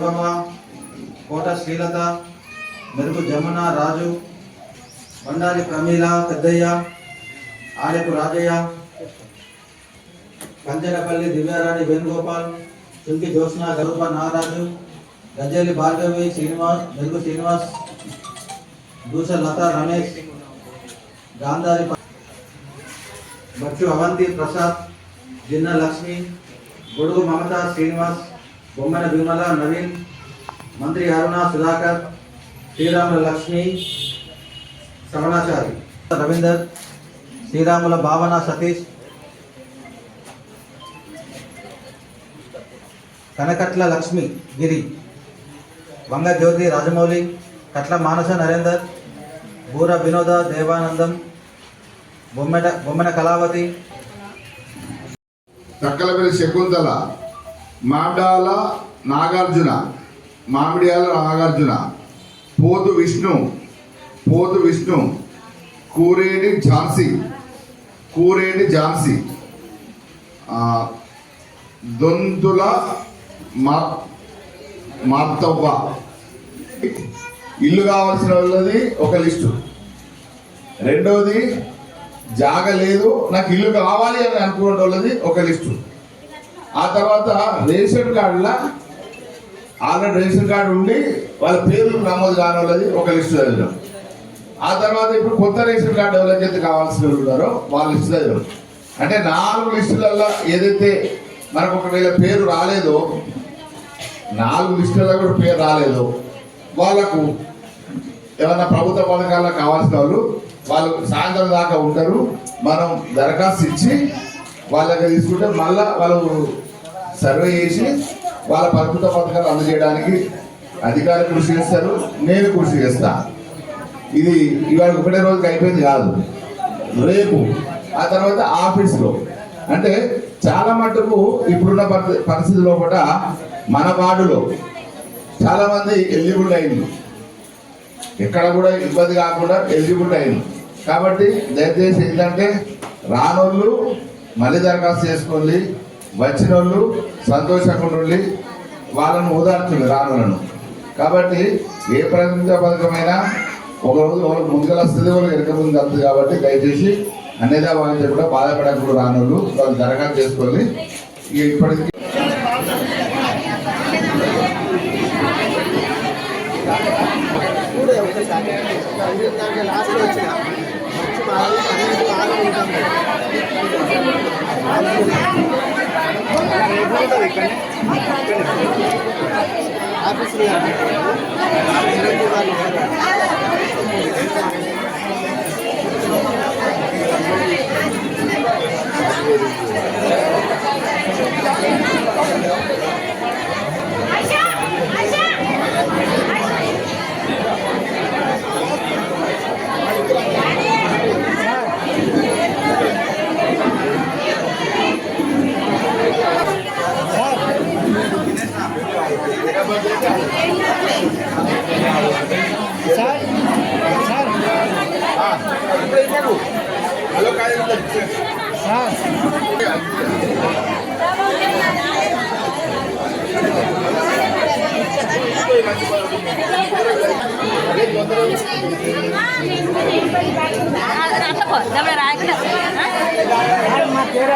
శివమ్మ కోట శ్రీలత మెరుగు జమున రాజు బండారి ప్రమీల పెద్దయ్య ఆలెపు రాజయ్య కంచెనపల్లి దివ్యారాణి వేణుగోపాల్ చుంకి జ్యోత్స్న గరూప నాగరాజు గజ్జలి భార్గవి శ్రీనివాస్ మెరుగు శ్రీనివాస్ దూస లత రమేష్ గాంధారి బచ్చు అవంతి ప్రసాద్ జిన్న లక్ష్మి గొడుగు మమత శ్రీనివాస్ బొమ్మన విమల నవీన్ మంత్రి అరుణ సుధాకర్ శ్రీరాముల లక్ష్మి శ్రవణాచారి రవీందర్ శ్రీరాముల భావన సతీష్ కనకట్ల లక్ష్మి గిరి వంగ జ్యోతి రాజమౌళి కట్ల మానస నరేందర్ బూర వినోద దేవానందం బొమ్మెట బొమ్మెన కళావతి తక్కలపల్లి శకుంతల మాండాల నాగార్జున మామిడియాల నాగార్జున పోతు విష్ణు పోతు విష్ణు కూరేటి ఝాన్సీ కూరేటి ఝాన్సీ. దొంతుల మా మార్తవ్వ. ఇల్లు కావాల్సిన వాళ్ళది ఒక లిస్టు. రెండవది జాగ లేదు నాకు ఇల్లు కావాలి అని అనుకునే వాళ్ళది ఒక లిస్టు. ఆ తర్వాత రేషన్ కార్డుల ఆల్రెడీ రేషన్ కార్డు ఉండి వాళ్ళ పేర్లు నమోదు కాని వాళ్ళది ఒక లిస్ట్ చదివాం ఆ తర్వాత ఇప్పుడు కొత్త రేషన్ కార్డు ఎవరికైతే కావాల్సిన వాళ్ళు ఉన్నారో వాళ్ళ లిస్టు చదివాం అంటే నాలుగు లిస్టులలో ఏదైతే మనకు ఒకవేళ పేరు రాలేదో నాలుగు లిస్టులలో కూడా పేరు రాలేదో వాళ్ళకు ఏమన్నా ప్రభుత్వ పథకాల్లో కావాల్సిన వాళ్ళు వాళ్ళు సాయంత్రం దాకా ఉంటారు మనం దరఖాస్తు ఇచ్చి వాళ్ళకి తీసుకుంటే మళ్ళా వాళ్ళు సర్వే చేసి వాళ్ళ ప్రభుత్వ పథకాలు అందజేయడానికి అధికారులు కృషి చేస్తారు నేను కృషి చేస్తా. ఇది ఇవాళ ఒకటే రోజుకి అయిపోయింది కాదు. రేపు ఆ తర్వాత ఆఫీస్లో. అంటే చాలా మటుకు ఇప్పుడున్న పరి- కూడా మన వార్డులో చాలామంది ఎలిజిబుల్ అయింది. ఎక్కడ కూడా ఇబ్బంది కాకుండా ఎలిజిబుల్ అయింది. కాబట్టి దయచేసి ఏంటంటే రానోళ్ళు మళ్ళీ దరఖాస్తు చేసుకోండి. వచ్చిన వాళ్ళు సంతోషంగా ఉండి వాళ్ళను ఓదార్చుంది రానులను. కాబట్టి ఏ ప్రభుత్వ పథకమైనా ఒక రోజు వాళ్ళకి ముందుకు వస్తుంది వాళ్ళకి వెనక ముందు వస్తుంది కాబట్టి దయచేసి అన్నిదా వాళ్ళు కూడా బాధపడకుండా రానులు వాళ్ళు దరఖాస్తు చేసుకోండి. ఇప్పటికీ లాస్ట్ వచ్చిన ఆఫీస్ ఆఫీసులు దమ్మ రాయకుండా మా పేరు